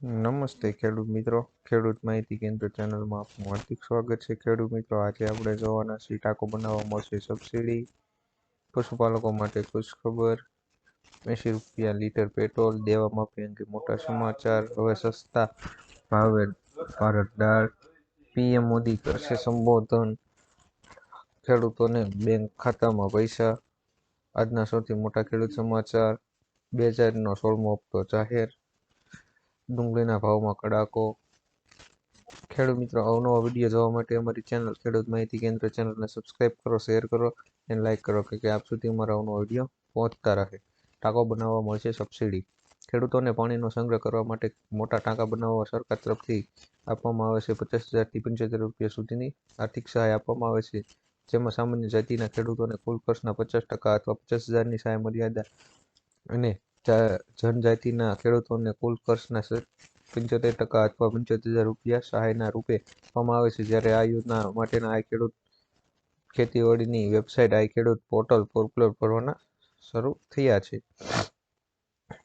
નમસ્તે ખેડૂત મિત્રો. ખેડૂત માહિતી કેન્દ્ર ચેનલમાં આપનું હાર્દિક સ્વાગત છે. ખેડૂત મિત્રો, આજે આપણે જોવાના છીએ ટાંકો બનાવવા મળશે સબસિડી પશુપાલકો માટે ખુશખબર એંશી રૂપિયા લીટર પેટ્રોલ દેવા માફી અંગે મોટા સમાચાર. હવે સસ્તા ભાવે ભારત દાળ. પીએમ મોદી કરશે સંબોધન. ખેડૂતોને બેંક ખાતામાં પૈસા. આજના સૌથી મોટા ખેડૂત સમાચાર. બે હજારનો સોળમો હપ્તો જાહેર. ડુંગળીના ભાવમાં કડાકો. ખેડૂત મિત્રો, અવનવા વીડિયો જોવા માટે અમારી ચેનલ ખેડૂત માહિતી કેન્દ્ર ચેનલને સબસ્ક્રાઇબ કરો શેર કરો અને લાઇક કરો કે આપ સુધી અમારા અવનવો વીડિયો પહોંચતા રહે. ટાંકો બનાવવા મળશે સબસિડી ખેડૂતોને પાણીનો સંગ્રહ કરવા માટે મોટા ટાંકા બનાવવા સરકાર તરફથી આપવામાં આવે છે. પચાસ હજારથી પંચોતેર રૂપિયા સુધીની આર્થિક સહાય આપવામાં આવે છે. જેમાં સામાન્ય જાતિના ખેડૂતોને કુલ ખર્ચના પચાસ ટકા અથવા પચાસ હજારની સહાય મર્યાદા અને જનજાતિના ખેડૂતોને કુલ ખર્ચના પંચોતેર ટકા અથવા પંચોતેર હજાર રૂપિયા સહાયના રૂપે આપવામાં આવે છે. જ્યારે આ યોજના માટેના આ ખેડૂત ખેતીવાડીની વેબસાઇટ આઈ ખેડૂત પોર્ટલ પોર્પ્યુલર ભરવાના શરૂ થયા છે.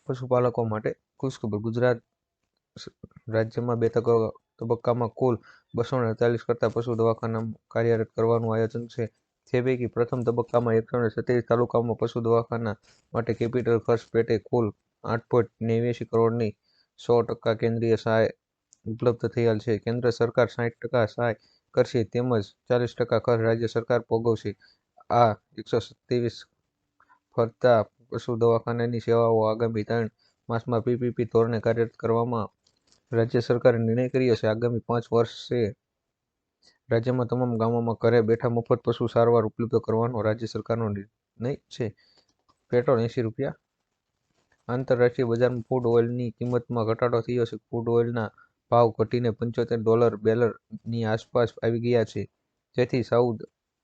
પશુપાલકો માટે ખુશખબર, ગુજરાત રાજ્યમાં બે તબક્કામાં કુલ બસો અડતાલીસ કરતા પશુ દવાખાના કાર્યરત કરવાનું આયોજન છે. જે પૈકી પ્રથમ તબક્કામાં એકસો સત્યાવીસ તાલુકામાં પશુ દવાખાના માટે કેપિટલ ખર્ચ પેટે કુલ આઠ પોઈન્ટ નેવ્યાસી કરોડની સો ટકા કેન્દ્રીય સહાય ઉપલબ્ધ થયેલ છે. કેન્દ્ર સરકાર સાઠ ટકા સહાય કરશે તેમજ ચાલીસ ટકા ખર્ચ રાજ્ય સરકાર ભોગવશે. આ એકસો સત્યાવીસ ફરતા પશુ દવાખાનાની સેવાઓ આગામી ત્રણ માસમાં પીપીપી ધોરણે કાર્યરત કરવામાં રાજ્ય સરકારે નિર્ણય કર્યો છે. આગામી પાંચ વર્ષે રાજ્યમાં તમામ ગામોમાં ઘરે બેઠા મફત પશુ સારવાર ઉપલબ્ધ કરવાનો રાજ્ય સરકારનો નિર્ણય છે. પેટ્રોલ એંસી રૂપિયા. આંતરરાષ્ટ્રીય બજારમાં ફૂડ ઓઇલની કિંમતમાં ઘટાડો થયો છે. ફૂડ ઓઇલના ભાવ ઘટીને પંચોતેર ડોલર બેલરની આસપાસ આવી ગયા છે. જેથી સાઉદ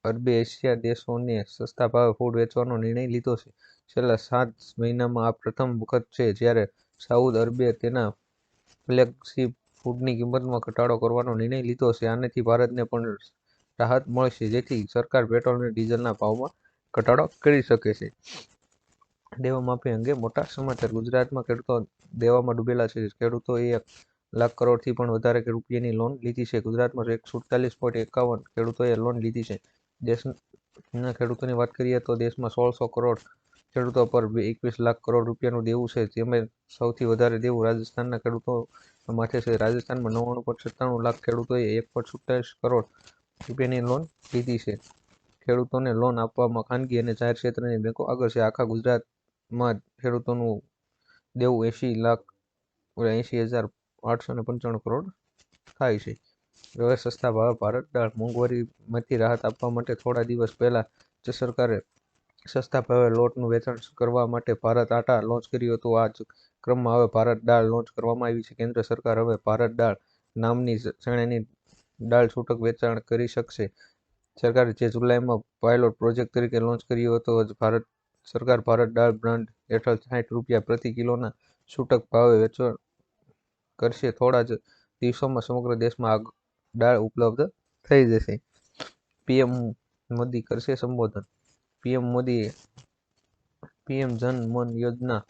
અરબે એશિયા દેશોને સસ્તા ભાવે ફૂડ વેચવાનો નિર્ણય લીધો છે. છેલ્લા સાત મહિનામાં આ પ્રથમ વખત છે જ્યારે સાઉદ અરબે તેના ફ્લેગશિપ ફૂડની કિંમતમાં ઘટાડો કરવાનો નિર્ણય લીધો છે. આનાથી ભારતને પણ રાહત મળશે, જેથી સરકાર પેટ્રોલ અને ડીઝલના ભાવમાં ઘટાડો કરી શકે છે. દેવા માફી અંગે મોટા સમાચાર. ગુજરાતમાં ખેડૂતો દેવામાં ડૂબેલા છે. ખેડૂતોએ એક લાખ કરોડથી પણ વધારે રૂપિયાની લોન લીધી છે. ગુજરાતમાં એક સુડતાલીસ પોઈન્ટ એકાવન ખેડૂતોએ લોન લીધી છે. દેશના ખેડૂતોની વાત કરીએ તો દેશમાં સોળસો કરોડ ખેડૂતો પર એકવીસ લાખ કરોડ રૂપિયાનું દેવું છે. તેમાં સૌથી વધારે દેવું રાજસ્થાનના ખેડૂતો માથે છે રાજસ્થાનમાં નવ્વાણું પોઈન્ટ સત્તાણું લાખ ખેડૂતોએ એક પોઈન્ટ સુડતાલીસ કરોડ રૂપિયાની લોન લીધી છે. ખેડૂતોને લોન આપવામાં ખાનગી અને જાહેર ક્ષેત્રની બેંકો આગળ છે. આખા ગુજરાતમાં ખેડૂતોનું દેવું એંશી લાખ એંશી હજાર આઠસો ને પંચાણું કરોડ થાય છે. હવે સસ્તા ભાવે ભારત દાળ મોંઘવારીમાંથી રાહત આપવા માટે થોડા દિવસ પહેલાં જે સરકારે સસ્તા ભાવે લોટનું વેચાણ કરવા માટે ભારત આટા લોન્ચ કર્યું હતું. આ જ ક્રમમાં હવે ભારત દાળ લોન્ચ કરવામાં આવી છે. કેન્દ્ર સરકાર હવે ભારત દાળ નામની શ્રેણીની દાળ છૂટક વેચાણ કરી શકશે. સરકારે જે જુલાઈમાં પાયલોટ પ્રોજેક્ટ તરીકે લોન્ચ કર્યો હતો ભારત સરકાર ભારત દાળ બ્રાન્ડ હેઠળ સાઠ રૂપિયા પ્રતિ કિલોના છૂટક ભાવે વેચાણ કરશે. થોડા જ દિવસોમાં સમગ્ર દેશમાં દાળ ઉપલબ્ધ થઈ જશે. પીએમ મોદી કરશે સંબોધન પીએમ મોદીએ પીએમ જન મન યોજના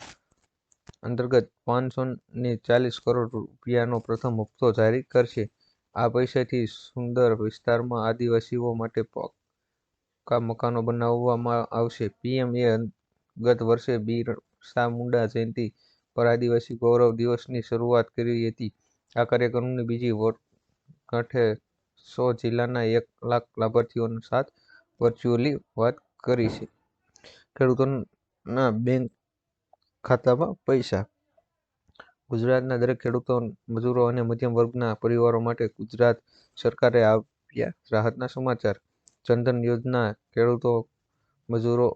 અંતર્ગત પાંચસો ને ચાલીસ કરોડ રૂપિયાનો પ્રથમ હપ્તો જારી કરશે. આ પૈસાથી સુંદર વિસ્તારમાં આદિવાસીઓ માટે પક્કા મકાનો બનાવવામાં આવશે. પીએમ એ ગત વર્ષે બિરસા મુંડા જયંતિ પર આદિવાસી ગૌરવ દિવસની શરૂઆત કરી હતી. આ કાર્યક્રમની બીજી વર્ષગાંઠે સો જિલ્લાના એક લાખ લાભાર્થીઓનો સાથ વર્ચ્યુઅલી વાત કરી છે. ખેડૂતોના બેંક ખાતામાં પૈસા. ગુજરાતના દરેક ખેડૂતો, મજૂરો અને મધ્યમ વર્ગના પરિવારો માટે ગુજરાત સરકારે આપ્યા રાહતના સમાચાર. જનધન યોજના ખેડૂતો, મજૂરો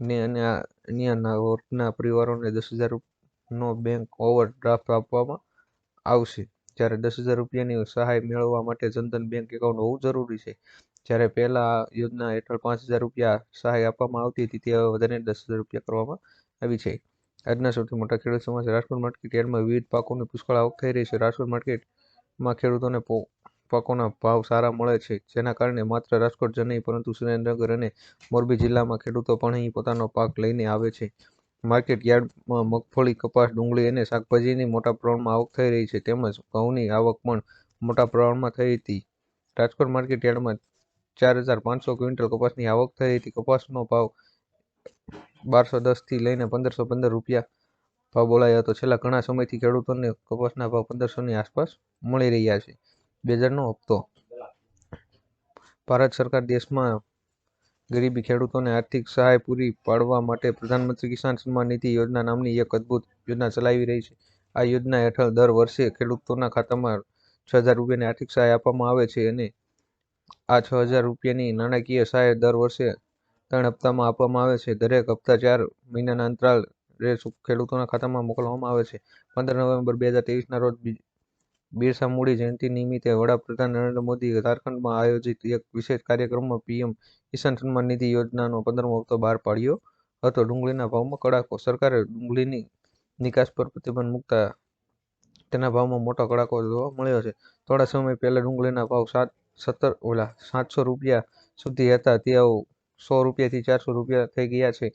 ને અને અન્ય વર્ગના પરિવારોને દસ હજારનો બેંક ઓવર ડ્રાફ્ટ આપવામાં આવશે. જ્યારે દસ હજાર રૂપિયાની સહાય મેળવવા માટે જનધન બેંક એકાઉન્ટ હોવું જરૂરી છે. જ્યારે પહેલા યોજના હેઠળ પાંચ હજાર રૂપિયા સહાય આપવામાં આવતી હતી, તે હવે વધારીને દસ હજાર રૂપિયા કરવામાં આવી છે. આજના સૌથી મોટા ખેડૂત સમાજ રાજકોટ માર્કેટ યાર્ડમાં વિવિધ પાકોની પુષ્કળ આવક થઈ રહી છે. રાજકોટ માર્કેટમાં ખેડૂતોને પાકોના ભાવ સારા મળે છે, જેના કારણે માત્ર રાજકોટ જ નહીં, પરંતુ સુરેન્દ્રનગર અને મોરબી જિલ્લામાં ખેડૂતો પણ અહીં પોતાનો પાક લઈને આવે છે. માર્કેટ યાર્ડમાં મગફળી, કપાસ, ડુંગળી અને શાકભાજીની મોટા પ્રમાણમાં આવક થઈ રહી છે. તેમજ ઘઉંની આવક પણ મોટા પ્રમાણમાં થઈ હતી. રાજકોટ માર્કેટ યાર્ડમાં ચાર હજાર પાંચસો ક્વિન્ટલ કપાસની આવક થઈ હતી. કપાસનો ભાવ બારસો દસથી લઈને પંદરસો પંદર રૂપિયા ભાવ બોલાયો હતો. છેલ્લા ઘણા સમયથી ખેડૂતોને કપાસના ભાવ પંદરસોની આસપાસ મળી રહ્યા છે. બે હજારનો હપ્તો. ભારત સરકાર દેશમાં ગરીબી ખેડૂતોને આર્થિક સહાય પૂરી પાડવા માટે પ્રધાનમંત્રી કિસાન સન્માન નિધિ યોજના નામની એક અદ્ભુત યોજના ચલાવી રહી છે. આ યોજના હેઠળ દર વર્ષે ખેડૂતોના ખાતામાં છ હજાર રૂપિયાની આર્થિક સહાય આપવામાં આવે છે અને આ છ હજાર રૂપિયાની નાણાકીય સહાય દર વર્ષે ત્રણ હપ્તામાં આપવામાં આવે છે. દરેક હપ્તા ચાર મહિનાના અંતરાલ ખેડૂતોના ખાતામાં મોકલવામાં આવે છે. પંદર નવેમ્બર બે હજાર ત્રેવીસના રોજ બિરસા મૂડી જયંતિ નિમિત્તે વડાપ્રધાન નરેન્દ્ર મોદી ઝારખંડમાં આયોજિત એક વિશેષ કાર્યક્રમમાં પીએમ કિસાન સન્માન નિધિ યોજનાનો પંદરમો હપ્તો બહાર પાડ્યો હતો. ડુંગળીના ભાવમાં કડાકો. સરકારે ડુંગળીની નિકાસ પર પ્રતિબંધ મૂકતા તેના ભાવમાં મોટો કડાકો જોવા મળ્યો છે. થોડા સમય પહેલા ડુંગળીના ભાવ સાત સત્તર ઓલા સાતસો રૂપિયા સુધી હતા. તેઓ સો રૂપિયાથી ચારસો રૂપિયા થઈ ગયા છે.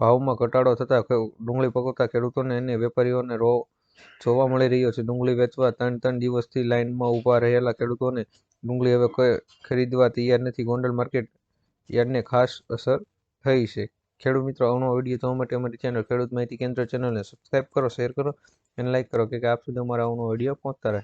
ભાવમાં ઘટાડો થતાં ડુંગળી પકવતા ખેડૂતોને અને વેપારીઓને રો જોવા મળી રહ્યો છે. ડુંગળી વેચવા ત્રણ ત્રણ દિવસથી લાઇનમાં ઊભા રહેલા ખેડૂતોને ડુંગળી હવે ખરીદવા તૈયાર નથી. ગોંડલ માર્કેટ યાર્ડને ખાસ અસર થઈ છે. ખેડૂત મિત્રો અવનો વીડિયો જોવા માટે અમારી ચેનલ ખેડૂત માહિતી કેન્દ્ર ચેનલને સબસ્ક્રાઈબ કરો, શેર કરો અને લાઇક કરો કે આપ સુધી અમારા અવનો વીડિયો પહોંચતા રહે.